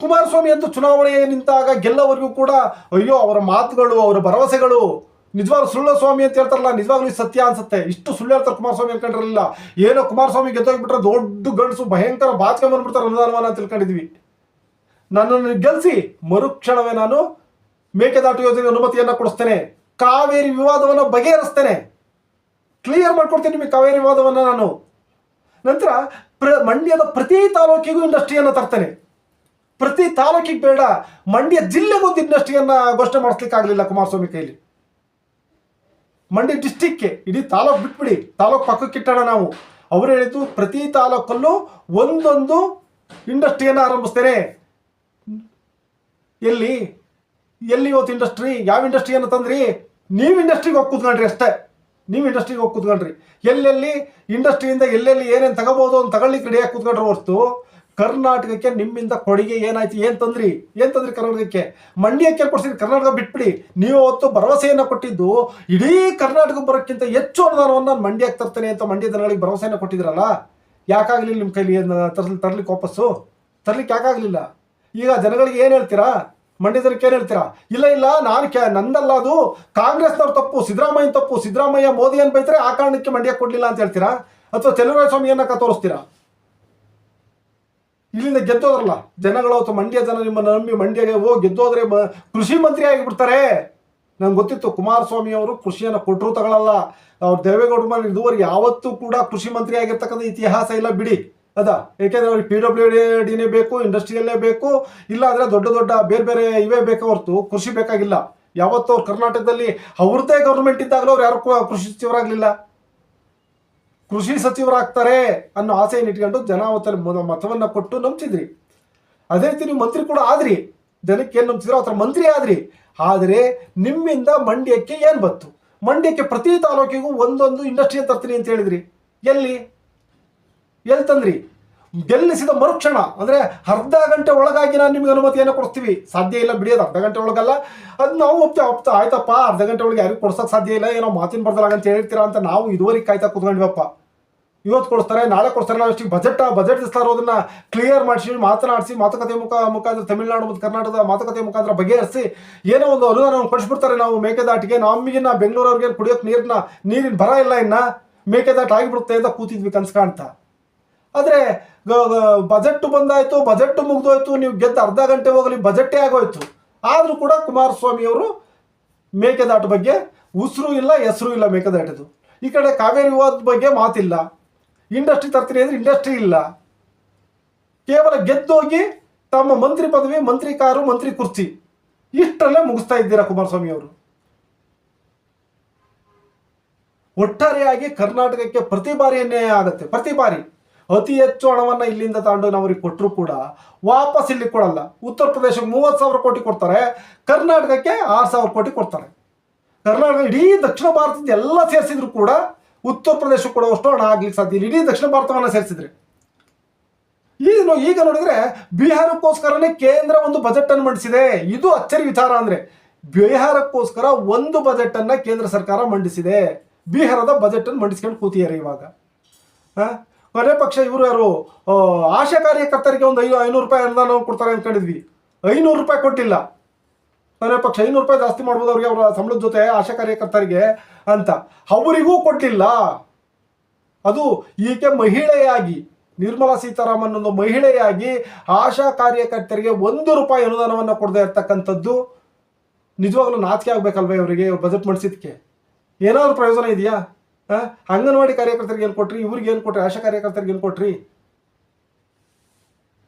ಕುಮಾರಸ್ವಾಮಿ ಅಂತೂ ಚುನಾವಣೆ ನಿಂತಾಗ ಗೆಲ್ಲವರೆಗೂ ಕೂಡ, ಅಯ್ಯೋ, ಅವರ ಮಾತುಗಳು, ಅವರ ಭರವಸೆಗಳು ನಿಜವಾಗ್ಲೂ ಸುಳ್ಳು ಸ್ವಾಮಿ ಅಂತ ಹೇಳ್ತಾರಲ್ಲ, ನಿಜವಾಗ್ಲೂ ಸತ್ಯ ಅನ್ಸುತ್ತೆ. ಇಷ್ಟು ಸುಳ್ಳು ಹೇಳ್ತಾರೆ ಕುಮಾರಸ್ವಾಮಿ ಅನ್ಕೊಂಡಿರಲಿಲ್ಲ ಏನೋ ಕುಮಾರಸ್ವಾಮಿ ಗೆದ್ದೋಗ್ಬಿಟ್ರೆ ದೊಡ್ಡ ಗಂಡಸು, ಭಯಂಕರ ಬಾಚ್ಕೊಂಡ್ ಬಂದ್ಬಿಡ್ತಾರೆ ಅನುದಾನವನ್ನ ತಿಳ್ಕೊಂಡಿದ್ವಿ. ನನ್ನನ್ನು ಗೆಲ್ಲಿಸಿ ಮರುಕ್ಷಣವೇ ನಾನು ಮೇಕೆದಾಟು ಯೋಜನೆ ಅನುಮತಿಯನ್ನ ಕೊಡಿಸ್ತೇನೆ. ಕಾವೇರಿ ವಿವಾದವನ್ನು ಬಗೆಹರಿಸ್ತೇನೆ. ಕ್ಲಿಯರ್ ಮಾಡ್ಕೊಡ್ತೀನಿ ನಿಮಗೆ ಕಾವೇರಿ ವಿವಾದವನ್ನು ನಾನು. ನಂತರ ಪ್ರ, ಮಂಡ್ಯದ ಪ್ರತಿ ತಾಲೂಕಿಗೂ ಇಂಡಸ್ಟ್ರಿಯನ್ನು ತರ್ತೇನೆ. ಪ್ರತಿ ತಾಲೂಕಿಗೆ ಬೇಡ, ಮಂಡ್ಯ ಜಿಲ್ಲೆಗೊಂದು ಇಂಡಸ್ಟ್ರಿಯನ್ನು ಘೋಷಣೆ ಮಾಡಿಸ್ಲಿಕ್ಕೆ ಆಗಲಿಲ್ಲ ಕುಮಾರಸ್ವಾಮಿ ಕೈಲಿ. ಮಂಡ್ಯ ಡಿಸ್ಟಿಕ್ಗೆ ಇಡೀ ತಾಲೂಕು ಬಿಟ್ಬಿಡಿ, ತಾಲೂಕು ಪಕ್ಕಕ್ಕೆ ಇಟ್ಟೋಣ ನಾವು. ಅವರು ಹೇಳಿದ್ದು ಪ್ರತಿ ತಾಲೂಕಲ್ಲೂ ಒಂದೊಂದು ಇಂಡಸ್ಟ್ರಿಯನ್ನು ಆರಂಭಿಸ್ತೇನೆ. ಎಲ್ಲಿ? ಎಲ್ಲಿ ಇವತ್ತು ಇಂಡಸ್ಟ್ರಿ? ಯಾವ ಇಂಡಸ್ಟ್ರಿಯನ್ನು ತಂದ್ರಿ? ನೀವು ಇಂಡಸ್ಟ್ರಿಗೆ ಹೋಗಿ ಕೂತ್ಕೊಂಡ್ರಿ ಅಷ್ಟೇ. ನೀವು ಇಂಡಸ್ಟ್ರಿಗೆ ಹೋಗಿ ಕೂತ್ಕೊಂಡ್ರಿ. ಎಲ್ಲೆಲ್ಲಿ ಇಂಡಸ್ಟ್ರಿಯಿಂದ ಎಲ್ಲೆಲ್ಲಿ ಏನೇನು ತಗೋಬೋದು ಅಂತ ತಗೊಳ್ಳಿಕ್ಕೆ ರೆಡಿಯಾಗಿ ಕೂತ್ಕೊಂಡ್ರೆ ಹೊರತು ಕರ್ನಾಟಕಕ್ಕೆ ನಿಮ್ಮಿಂದ ಕೊಡುಗೆ ಏನಾಯ್ತು? ಏನು ತಂದ್ರಿ? ಏನು ತಂದ್ರಿ ಕರ್ನಾಟಕಕ್ಕೆ? ಮಂಡ್ಯಕ್ಕೆ ಕೊಡ್ಸಿದ್ರಿ ಕರ್ನಾಟಕ ಬಿಟ್ಬಿಡಿ. ನೀವು ಅವತ್ತು ಭರವಸೆಯನ್ನು ಕೊಟ್ಟಿದ್ದು ಇಡೀ ಕರ್ನಾಟಕ ಬರೋಕ್ಕಿಂತ ಹೆಚ್ಚು ಅನುದಾನವನ್ನು ನಾನು ಮಂಡ್ಯಕ್ಕೆ ತರ್ತೇನೆ ಅಂತ ಮಂಡ್ಯ ಜನಗಳಿಗೆ ಭರವಸೆಯನ್ನು ಕೊಟ್ಟಿದ್ರಲ್ಲ? ಯಾಕಾಗ್ಲಿಲ್ಲ ನಿಮ್ಮ ಕೈಲಿ ಏನು ತರ್ಲಿ ತರ್ಲಿಕ್ಕೆ ವಾಪಸ್ಸು? ತರ್ಲಿಕ್ಕೆ ಯಾಕಾಗಲಿಲ್ಲ? ಈಗ ಜನಗಳಿಗೆ ಏನು ಹೇಳ್ತೀರಾ? ಮಂಡ್ಯ ಜನಕ್ಕೆ ಏನು ಹೇಳ್ತೀರಾ? ಇಲ್ಲ ಇಲ್ಲ, ನಾನು ಕ್ಯಾ ನಂದಲ್ಲ ಅದು. ಕಾಂಗ್ರೆಸ್ನವ್ರ ತಪ್ಪು ಸಿದ್ದರಾಮಯ್ಯ ತಪ್ಪು, ಸಿದ್ದರಾಮಯ್ಯ ಏನು ಬೈತಾರೆ ಆ ಕಾರಣಕ್ಕೆ ಮಂಡ್ಯಕ್ಕೆ ಕೊಡಲಿಲ್ಲ ಅಂತ ಹೇಳ್ತೀರಾ? ಅಥವಾ ಚಲುವರಾಯ ಸ್ವಾಮಿ ಏನಕ್ಕ ತೋರಿಸ್ತೀರಾ? ಇಲ್ಲಿಂದ ಗೆದ್ದೋದ್ರಲ್ಲ? ಜನಗಳು ಅಥವಾ ಮಂಡ್ಯ ಜನ ನಿಮ್ಮನ್ನು ನಂಬಿ ಮಂಡ್ಯಗೆ ಹೋಗಿ ಗೆದ್ದೋದ್ರೆ ಕೃಷಿ ಮಂತ್ರಿ ಆಗಿಬಿಡ್ತಾರೆ. ನಂಗೆ ಗೊತ್ತಿತ್ತು, ಕುಮಾರಸ್ವಾಮಿ ಅವರು ಕೃಷಿಯನ್ನು ಕೊಟ್ಟರು ತಗೊಳ್ಳಲ್ಲ ಅವ್ರು ದೇವೇಗೌಡ ಮೇಲೆ ಇದುವರೆಗೆ ಯಾವತ್ತೂ ಕೂಡ ಕೃಷಿ ಮಂತ್ರಿ ಆಗಿರ್ತಕ್ಕಂಥ ಇತಿಹಾಸ ಇಲ್ಲ ಬಿಡಿ. ಅದ? ಏಕೆಂದರೆ ಅವ್ರಿಗೆ ಪಿ ಡಬ್ಲ್ಯೂ ಡಿನೇ ಬೇಕು ಇಂಡಸ್ಟ್ರಿಯಲ್ಲೇ ಬೇಕು ಇಲ್ಲ ಅಂದ್ರೆ ದೊಡ್ಡ ದೊಡ್ಡ ಬೇರೆ ಬೇರೆ ಇವೇ ಬೇಕು ಹೊರತು ಕೃಷಿ ಬೇಕಾಗಿಲ್ಲ. ಯಾವತ್ತೂ ಅವ್ರು ಕರ್ನಾಟಕದಲ್ಲಿ ಅವ್ರದ್ದೇ ಗೌರ್ಮೆಂಟ್ ಇದ್ದಾಗಲೂ ಅವ್ರು ಯಾರು ಕೃಷಿ ಸಚಿವರಾಗಲಿಲ್ಲ. ಕೃಷಿ ಸಚಿವರಾಗ್ತಾರೆ ಅನ್ನೋ ಆಸೆಯನ್ನು ಇಟ್ಕೊಂಡು ಜನ ಅವತ್ತಲ್ಲಿ ಮತವನ್ನು ಕೊಟ್ಟು ನಂಬ್ತಿದ್ರಿ. ಅದೇ ರೀತಿ ನೀವು ಮಂತ್ರಿ ಕೂಡ ಆದ್ರಿ. ಜನಕ್ಕೆ ಏನು ನಂಬ್ತಿದ್ರು ಆ ಥರ ಮಂತ್ರಿ ಆದ್ರಿ. ಆದರೆ ನಿಮ್ಮಿಂದ ಮಂಡ್ಯಕ್ಕೆ ಏನು ಬಂತು? ಮಂಡ್ಯಕ್ಕೆ ಪ್ರತಿ ತಾಲೂಕಿಗೂ ಒಂದೊಂದು ಇಂಡಸ್ಟ್ರಿ ತರ್ತೀನಿ ಅಂತ ಹೇಳಿದ್ರಿ. ಎಲ್ಲಿ? ಎಲ್ಲಿ ತಂದ್ರಿ? ಗೆಲ್ಲಿಸಿದ ಮರುಕ್ಷಣ. ಅಂದ್ರೆ ಅರ್ಧ ಗಂಟೆ ಒಳಗಾಗಿ ನಾನು ನಿಮಗೆ ಅನುಮತಿಯನ್ನು ಕೊಡ್ತೀವಿ. ಸಾಧ್ಯ ಇಲ್ಲ ಬಿಡಿಯೋದು ಅರ್ಧ ಗಂಟೆ ಒಳಗಲ್ಲ. ಅದು ನಾವು ಒಪ್ತಾ ಒಪ್ತಾ ಆಯ್ತಪ್ಪ, ಅರ್ಧ ಗಂಟೆ ಒಳಗೆ ಯಾರಿಗೂ ಕೊಡ್ಸೋಕೆ ಸಾಧ್ಯ ಇಲ್ಲ. ಏನೋ ಮಾತಿನ ಬರ್ದಲ್ಲ ಅಂತ ಹೇಳ್ತೀರಾ ಅಂತ ನಾವು ಇದುವರೆಗೆ ಕಾಯ್ತಾ ಕೂತ್ಕೊಂಡಿವಪ್ಪ. ಇವತ್ತು ಕೊಡಿಸ್ತಾರೆ, ನಾಳೆ ಕೊಡ್ತಾರೆ ನಾವು ಎಷ್ಟು ಬಜೆಟ್ ಬಜೆಟ್ ಇಸ್ತಾ ಇರೋದನ್ನ ಕ್ಲಿಯರ್ ಮಾಡಿಸಿ, ಮಾತನಾಡಿಸಿ, ಮಾತುಕತೆ ಮುಖ, ಮುಖಾಂತರ ತಮಿಳುನಾಡು ಮತ್ತು ಕರ್ನಾಟಕದ ಮಾತುಕತೆ ಮುಖಾಂತರ ಬಗೆಹರಿಸಿ ಏನೋ ಒಂದು ಅನುದಾನವನ್ನು ಕೊಡಿಸ್ಬಿಡ್ತಾರೆ ನಾವು ಮೇಕೆದಾಟಿಗೆ. ನಮಗಿನ್ನ ಬೆಂಗಳೂರವ್ರಿಗೆ ಕುಡಿಯೋಕೆ ನೀರನ್ನ ನೀರಿನ ಬರ ಇಲ್ಲ ಇನ್ನ, ಮೇಕೆದಾಟ ಆಗಿಬಿಡುತ್ತೆ ಅಂತ ಕೂತಿದ್ವಿ ಕನ್ಸು ಕಾಣ್ತಾ. ಆದರೆ ಬಜೆಟ್ ಬಂದಾಯ್ತು ಬಜೆಟ್ ಮುಗ್ದೋಯ್ತು, ನೀವು ಗೆದ್ದ ಅರ್ಧ ಗಂಟೆ ಹೋಗಲಿ ಬಜೆಟ್ಟೇ ಆಗೋಯ್ತು. ಆದರೂ ಕೂಡ ಕುಮಾರಸ್ವಾಮಿ ಅವರು ಮೇಕೆದಾಟು ಬಗ್ಗೆ ಉಸಿರು ಇಲ್ಲ, ಹೆಸರು ಇಲ್ಲ ಮೇಕೆದಾಟದು ಈ ಕಡೆ ಕಾವೇರಿ ವಿವಾದ ಬಗ್ಗೆ ಮಾತಿಲ್ಲ. ಇಂಡಸ್ಟ್ರಿ ತರ್ತೀರಿ ಅಂದ್ರೆ ಇಂಡಸ್ಟ್ರಿ ಇಲ್ಲ. ಕೇವಲ ಗೆದ್ದೋಗಿ ತಮ್ಮ ಮಂತ್ರಿ ಪದವಿ, ಮಂತ್ರಿ ಕಾರು, ಮಂತ್ರಿ ಕುರ್ಚಿ ಇಷ್ಟರಲ್ಲೇ ಮುಗಿಸ್ತಾ ಇದ್ದೀರಾ ಕುಮಾರಸ್ವಾಮಿ ಅವರು. ಒಟ್ಟಾರೆಯಾಗಿ ಕರ್ನಾಟಕಕ್ಕೆ ಪ್ರತಿ ಬಾರಿ ಆಗುತ್ತೆ. ಪ್ರತಿ ಬಾರಿ ಅತಿ ಹೆಚ್ಚು ಹಣವನ್ನ ಇಲ್ಲಿಂದ ತಗೊಂಡು ಅವ್ರಿಗೆ ಕೊಟ್ಟರು ಕೂಡ ವಾಪಸ್ ಇಲ್ಲಿ ಕೊಡಲ್ಲ. ಉತ್ತರ ಪ್ರದೇಶಕ್ಕೆ ಮೂವತ್ತು ಸಾವಿರ ಕೋಟಿ ಕೊಡ್ತಾರೆ. ಕರ್ನಾಟಕಕ್ಕೆ ಆರು ಸಾವಿರ ಕೋಟಿ ಕೊಡ್ತಾರೆ. ಕರ್ನಾಟಕ ಇಡೀ ದಕ್ಷಿಣ ಭಾರತದ ಎಲ್ಲ ಸೇರಿಸಿದ್ರು ಕೂಡ ಉತ್ತರ ಪ್ರದೇಶಕ್ಕೆ ಕೊಡುವಷ್ಟು ಹಣ ಆಗ್ಲಿಕ್ಕೆ ಸಾಧ್ಯ ಇಲ್ಲ. ಇಡೀ ದಕ್ಷಿಣ ಭಾರತವನ್ನ ಸೇರಿಸಿದ್ರೆ. ಈಗ ಈಗ ನೋಡಿದ್ರೆ ಬಿಹಾರಕ್ಕೋಸ್ಕರನೇ ಕೇಂದ್ರ ಒಂದು ಬಜೆಟ್ ಅನ್ನು ಮಂಡಿಸಿದೆ. ಇದು ಅಚ್ಚರಿ ವಿಚಾರ ಅಂದ್ರೆ ಬಿಹಾರಕ್ಕೋಸ್ಕರ ಒಂದು ಬಜೆಟ್ ಅನ್ನ ಕೇಂದ್ರ ಸರ್ಕಾರ ಮಂಡಿಸಿದೆ. ಬಿಹಾರದ ಬಜೆಟ್ ಅನ್ನು ಮಂಡಿಸ್ಕೊಂಡು ಕೂತಿದ್ದಾರೆ ಇವಾಗ? ಕೊನೆ ಪಕ್ಷ ಇವರು ಯಾರು? ಆಶಾ ಕಾರ್ಯಕರ್ತರಿಗೆ ಒಂದು ಐನೂರು ರೂಪಾಯಿ ಅನುದಾನ ಕೊಡ್ತಾರೆ ಅನ್ಕೊಂಡಿದ್ವಿ ಐನೂರು ರೂಪಾಯಿ ಕೊಟ್ಟಿಲ್ಲ. ಕೊನೆ ಪಕ್ಷ ಐನೂರು ರೂಪಾಯಿ ಜಾಸ್ತಿ ಮಾಡ್ಬೋದು ಅವ್ರಿಗೆ ಅವರ ಸಂಬಳದ ಜೊತೆ ಆಶಾ ಕಾರ್ಯಕರ್ತರಿಗೆ ಅಂತ. ಅವರಿಗೂ ಕೊಟ್ಟಿಲ್ಲ. ಅದು ಈಕೆ ಮಹಿಳೆಯಾಗಿ, ನಿರ್ಮಲಾ ಸೀತಾರಾಮನ್ ಒಂದು ಮಹಿಳೆಯಾಗಿ ಆಶಾ ಕಾರ್ಯಕರ್ತರಿಗೆ ಒಂದು ರೂಪಾಯಿ ಅನುದಾನವನ್ನು ಕೊಡದೇ ಇರ್ತಕ್ಕಂಥದ್ದು ನಿಜವಾಗ್ಲೂ ನಾಚಿಕೆ ಆಗ್ಬೇಕಲ್ವೇ ಅವರಿಗೆ ಬಜೆಟ್ ಮಾಡಿಸಿದ್ಕೆ ಏನಾದ್ರು ಪ್ರಯೋಜನ ಇದೆಯಾ? ಅಂಗನವಾಡಿ ಕಾರ್ಯಕರ್ತರಿಗೆ ಏನು ಕೊಟ್ರಿ? ಇವ್ರಿಗೆ ಏನು ಕೊಟ್ರಿ? ಆಶಾ ಕಾರ್ಯಕರ್ತರಿಗೆ ಏನು ಕೊಟ್ರಿ?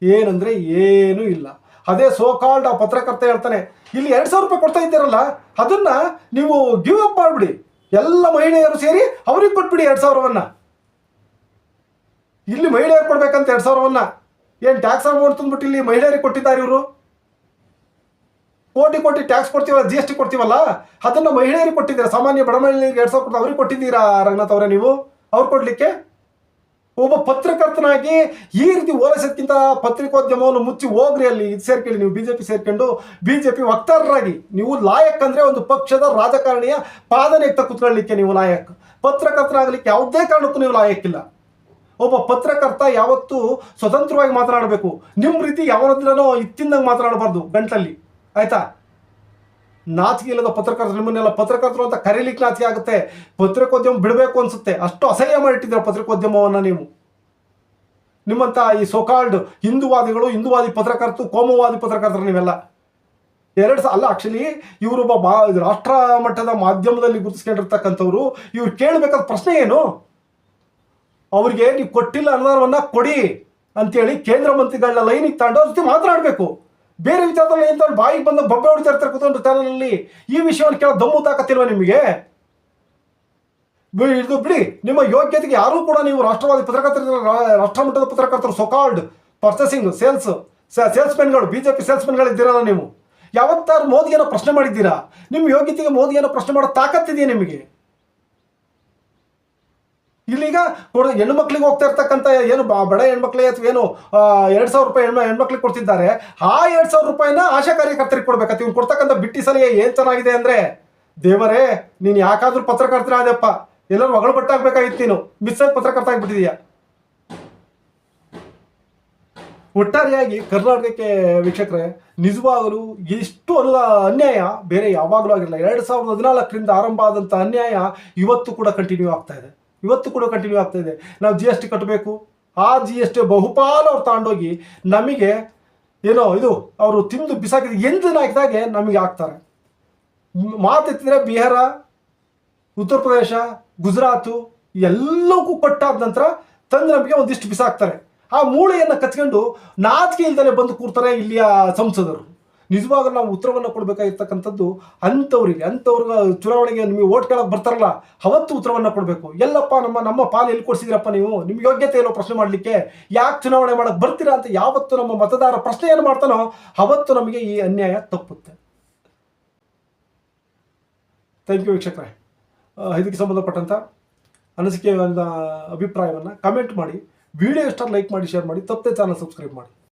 ಏನಂದ್ರೆ ಏನೂ ಇಲ್ಲ. ಅದೇ ಸೋ ಕಾಲ್ಡ್ ಆ ಪತ್ರಕರ್ತ ಹೇಳ್ತಾನೆ, ಇಲ್ಲಿ ಎರಡ್ ಸಾವಿರ ರೂಪಾಯಿ ಕೊಡ್ತಾ ಇದ್ದೀರಲ್ಲ, ಅದನ್ನ ನೀವು ಗಿವ್ ಅಪ್ ಮಾಡ್ಬಿಡಿ. ಎಲ್ಲ ಮಹಿಳೆಯರು ಸೇರಿ ಅವ್ರಿಗೆ ಕೊಟ್ಬಿಡಿ ಎರಡು ಸಾವಿರವನ್ನ. ಇಲ್ಲಿ ಮಹಿಳೆಯರು ಕೊಡ್ಬೇಕಂತ ಎರಡು ಸಾವಿರವನ್ನ. ಏನ್ ಟ್ಯಾಕ್ಸ್ ಅಮೌಂಟ್ ತಂದ್ಬಿಟ್ಟು ಇಲ್ಲಿ ಮಹಿಳೆಯರಿಗೆ ಕೊಟ್ಟಿದ್ದಾರೆ ಇವರು? ಕೋಟಿ ಕೋಟಿ ಟ್ಯಾಕ್ಸ್ ಕೊಡ್ತೀವಲ್ಲ ಜಿ ಎಸ್ ಟಿ ಕೊಡ್ತೀವಲ್ಲ, ಅದನ್ನ ಮಹಿಳೆಯರಿಗೆ ಕೊಟ್ಟಿದ್ದೀರಾ? ಸಾಮಾನ್ಯ ಬಡ ಮಹಿಳೆಯರಿಗೆ ಎರಡ್ ಸಾವಿರ ಕೊಟ್ಟು ಅವ್ರಿಗೆ ಕೊಟ್ಟಿದ್ದೀರಾ, ರಂಗನಾಥ್ ಅವರೇ ನೀವು? ಅವ್ರು ಕೊಡ್ಲಿಕ್ಕೆ? ಒಬ್ಬ ಪತ್ರಕರ್ತನಾಗಿ ಈ ರೀತಿ ಓಲೈಸೋದಕ್ಕಿಂತ ಪತ್ರಿಕೋದ್ಯಮವನ್ನು ಮುಚ್ಚಿ ಹೋಗ್ರಿ ಅಲ್ಲಿ ಇದು ಸೇರ್ಕೊಳ್ಳಿ, ನೀವು ಬಿಜೆಪಿ ಸೇರ್ಕೊಂಡು ಬಿಜೆಪಿ ವಕ್ತಾರರಾಗಿ. ನೀವು ಲಾಯಕ್ ಅಂದ್ರೆ ಒಂದು ಪಕ್ಷದ ರಾಜಕಾರಣಿಯ ಪಾದನೆ ಎತ್ತ ಕುತ್ಕೊಳ್ಳಿಕ್ಕೆ ನೀವು ಲಾಯಕ್. ಪತ್ರಕರ್ತರಾಗಲಿಕ್ಕೆ ಯಾವುದೇ ಕಾರಣಕ್ಕೂ ನೀವು ಲಾಯಕ್ಕಿಲ್ಲ ಒಬ್ಬ ಪತ್ರಕರ್ತ ಯಾವತ್ತೂ ಸ್ವತಂತ್ರವಾಗಿ ಮಾತನಾಡಬೇಕು. ನಿಮ್ಮ ರೀತಿ ಯಾವತ್ತಿನೋ ಇತ್ತಿಂದಂಗೆ ಮಾತನಾಡಬಾರ್ದು ಗಂಟಲ್ಲಿ ಆಯ್ತಾ? ನಾಚಿಕೆ ಇಲ್ಲದ ಪತ್ರಕರ್ತರು ನಿಮ್ಮನ್ನೆಲ್ಲ ಪತ್ರಕರ್ತರು ಅಂತ ಕರೀಲಿಕ್ಕೆ ನಾಚಿಕೆ ಆಗುತ್ತೆ. ಪತ್ರಿಕೋದ್ಯಮ ಬಿಡಬೇಕು ಅನ್ಸುತ್ತೆ. ಅಷ್ಟು ಅಸಹ್ಯ ಮಾಡಿಟ್ಟಿದ್ದೀರ ಪತ್ರಿಕೋದ್ಯಮವನ್ನು ನೀವು. ನಿಮ್ಮಂಥ ಈ ಸೋಕಾಲ್ಡ್ ಹಿಂದೂವಾದಿಗಳು, ಹಿಂದೂವಾದಿ ಪತ್ರಕರ್ತರು, ಕೋಮುವಾದಿ ಪತ್ರಕರ್ತರು ನೀವೆಲ್ಲ. ಎರಡು ಸಲ ಅಲ್ಲ ಆಕ್ಚುಲಿ ಇವರೊಬ್ಬ ಮಾ ರಾಷ್ಟ್ರ ಮಟ್ಟದ ಮಾಧ್ಯಮದಲ್ಲಿ ಗುರುತಿಸ್ಕೊಂಡಿರ್ತಕ್ಕಂಥವ್ರು, ಇವ್ರು ಕೇಳಬೇಕಾದ ಪ್ರಶ್ನೆ ಏನು? ಅವ್ರಿಗೆ ನೀವು ಕೊಟ್ಟಿಲ್ಲ ಅನುದಾನವನ್ನು ಕೊಡಿ ಅಂತೇಳಿ ಕೇಂದ್ರ ಮಂತ್ರಿಗಳನ್ನ ಲೈನಿಗೆ ತಗೊಂಡು ಅವ್ರ ಜೊತೆ ಮಾತನಾಡಬೇಕು. ಬೇರೆ ವಿಚಾರದಲ್ಲಿ ತಗೊಂಡು ಬಾಯಿಗೆ ಬಂದು ಬೊಬ್ಬೆ ಹೊಡಿತಾ ಇರ್ತಾರೆ ಕೂತ್ಕೊಂಡು ಚಾನಲಲ್ಲಿ ಈ ವಿಷಯವನ್ನು ಕೇಳೋ ದಮ್ಮು ತಾಕತ್ತಿಲ್ವ ನಿಮಗೆ? ಇದು ಬಿಡಿ, ನಿಮ್ಮ ಯೋಗ್ಯತೆಗೆ ಯಾರೂ ಕೂಡ ನೀವು ರಾಷ್ಟ್ರವಾದಿ ಪತ್ರಕರ್ತರ ರಾಷ್ಟ್ರ ಮಟ್ಟದ ಪತ್ರಕರ್ತರು so called purchasing sales sales ಮೆನ್ಗಳು B J P sales ಮೆನ್ಗಳಿದ್ದೀರಲ್ಲ ನೀವು. ಯಾವತ್ತಾರು ಮೋದಿಯನ್ನು ಪ್ರಶ್ನೆ ಮಾಡಿದ್ದೀರಾ? ನಿಮ್ಮ ಯೋಗ್ಯತೆಗೆ ಮೋದಿಯನ್ನು ಪ್ರಶ್ನೆ ಮಾಡೋ ತಾಕತ್ತಿದೆಯಾ ನಿಮಗೆ? ಇಲ್ಲೀಗ ಕೊಡ ಹೆಣ್ಮಕ್ಳಿಗೆ ಹೋಗ್ತಾ ಇರ್ತಕ್ಕಂಥ ಏನು ಬಡ ಹೆಣ್ಮಕ್ಳಿಗೆ ಅಥವಾ ಏನು ಎರಡು ಸಾವಿರ ರೂಪಾಯಿ ಹೆಣ್ಮ ಹೆಣ್ಮಕ್ಳಿಗೆ ಕೊಡ್ತಿದ್ದಾರೆ, ಆ ಎರಡು ಸಾವಿರ ರೂಪಾಯಿನ ಆಶಾ ಕಾರ್ಯಕರ್ತರಿಗೆ ಕೊಡ್ಬೇಕಂತ ಇವ್ನು ಕೊಡ್ತಕ್ಕಂಥ ಬಿಟ್ಟಿ ಸಲಹೆ ಏನು ಚೆನ್ನಾಗಿದೆ ಅಂದರೆ, ದೇವರೇ, ನೀನು ಯಾಕಾದ್ರೂ ಪತ್ರಕರ್ತರ ಆದಪ್ಪ ಎಲ್ಲರೂ ಮಗಳು ಬಟ್ಟಾಗಬೇಕಾಗಿತ್ತು ನೀನು. ಮಿಸ್ ಆಗಿ ಪತ್ರಕರ್ತ ಆಗಿಬಿಟ್ಟಿದೀಯ. ಒಟ್ಟಾರೆಯಾಗಿ ಕರ್ನಾಟಕಕ್ಕೆ ವೀಕ್ಷಕರೇ, ನಿಜವಾಗಲೂ ಇಷ್ಟು ಅನು ಅನ್ಯಾಯ, ಬೇರೆ ಯಾವಾಗಲೂ ಆಗಿರಲಿಲ್ಲ ಎರಡು ಸಾವಿರದ ಹದಿನಾಲ್ಕರಿಂದ ಆರಂಭ ಆದಂಥ ಅನ್ಯಾಯ ಇವತ್ತು ಕೂಡ ಕಂಟಿನ್ಯೂ ಆಗ್ತಾ ಇದೆ. ಇವತ್ತು ಕೂಡ ಕಂಟಿನ್ಯೂ ಆಗ್ತಾ ಇದೆ. ನಾವು ಜಿ ಎಸ್ ಟಿ ಕಟ್ಟಬೇಕು ಆ ಜಿ ಎಸ್ ಟಿ ಬಹುಪಾಲು ಅವ್ರು ತಗೊಂಡೋಗಿ ನಮಗೆ ಏನೋ ಇದು ಅವರು ತಿಂದು ಬಿಸಾಕಿದ ಎಂದಿನ ಹಾಕಿದಾಗೆ ನಮಗೆ ಹಾಕ್ತಾರೆ. ಮಾತೆತ್ತಿದ್ರೆ ಬಿಹಾರ, ಉತ್ತರ ಪ್ರದೇಶ, ಗುಜರಾತು ಎಲ್ಲವೂ ಕೊಟ್ಟಾದ ನಂತರ ತಂದು ನಮಗೆ ಒಂದಿಷ್ಟು ಬಿಸಾಕ್ತಾರೆ. ಆ ಮೂಳೆಯನ್ನು ಕಚ್ಕೊಂಡು ನಾಚಿಕೆ ಇಲ್ದಲೇ ಬಂದು ಕೂರ್ತಾರೆ ಇಲ್ಲಿಯ ಸಂಸದರು. ನಿಜವಾಗ ನಾವು ಉತ್ತರವನ್ನು ಕೊಡಬೇಕಾಗಿರ್ತಕ್ಕಂಥದ್ದು ಅಂಥವ್ರಿಗೆ ಅಂಥವ್ರಿಗೆ ಚುನಾವಣೆಗೆ ನಿಮಗೆ ಓಟ್ ಕೇಳಕ್ಕೆ ಬರ್ತಾರಲ್ಲ, ಅವತ್ತು ಉತ್ತರವನ್ನು ಕೊಡಬೇಕು. ಎಲ್ಲಪ್ಪ, ನಮ್ಮ ನಮ್ಮ ಪಾಲು ಎಲ್ಲಿ ಕೊಡಿಸಿದ್ರಪ್ಪ ನೀವು? ನಿಮ್ಗೆ ಯೋಗ್ಯತೆ ಇಲ್ಲೋ ಪ್ರಶ್ನೆ ಮಾಡಲಿಕ್ಕೆ ಯಾಕೆ ಚುನಾವಣೆ ಮಾಡಕ್ಕೆ ಬರ್ತೀರಾ ಅಂತ ಯಾವತ್ತು ನಮ್ಮ ಮತದಾರ ಪ್ರಶ್ನೆ ಏನು ಮಾಡ್ತಾನೋ ಅವತ್ತು ನಮಗೆ ಈ ಅನ್ಯಾಯ ತಪ್ಪುತ್ತೆ. ಥ್ಯಾಂಕ್ ಯು ವೀಕ್ಷಕರೇ. ಇದಕ್ಕೆ ಸಂಬಂಧಪಟ್ಟಂಥ ಅನಿಸಿಕೆ ಅಭಿಪ್ರಾಯವನ್ನು ಕಮೆಂಟ್ ಮಾಡಿ. ವಿಡಿಯೋ ಇಷ್ಟ ಲೈಕ್ ಮಾಡಿ ಶೇರ್ ಮಾಡಿ. ತಪ್ಪದೆ ಚಾನಲ್ ಸಬ್ಸ್ಕ್ರೈಬ್ ಮಾಡಿ.